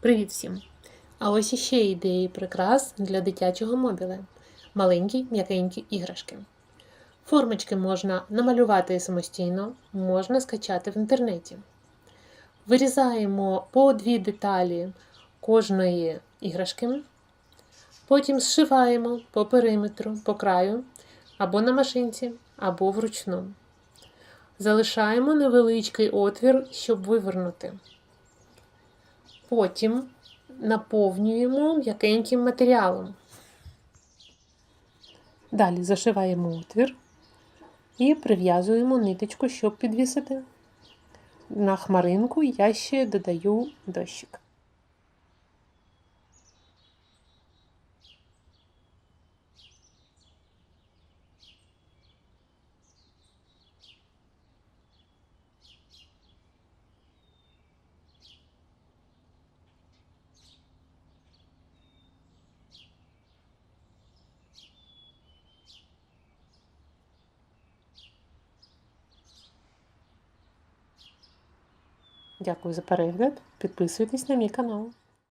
Привіт всім! А ось іще ідеї прикрас для дитячого мобіля. Маленькі м'якенькі іграшки. Формочки можна намалювати самостійно, можна скачати в інтернеті. Вирізаємо по дві деталі кожної іграшки. Потім зшиваємо по периметру, по краю, або на машинці, або вручну. Залишаємо невеличкий отвір, щоб вивернути. Потім наповнюємо м'якеньким матеріалом. Далі зашиваємо отвір і прив'язуємо ниточку, щоб підвісити. На хмаринку я ще додаю дощик. Дякую за перегляд. Підписуйтесь на мій канал.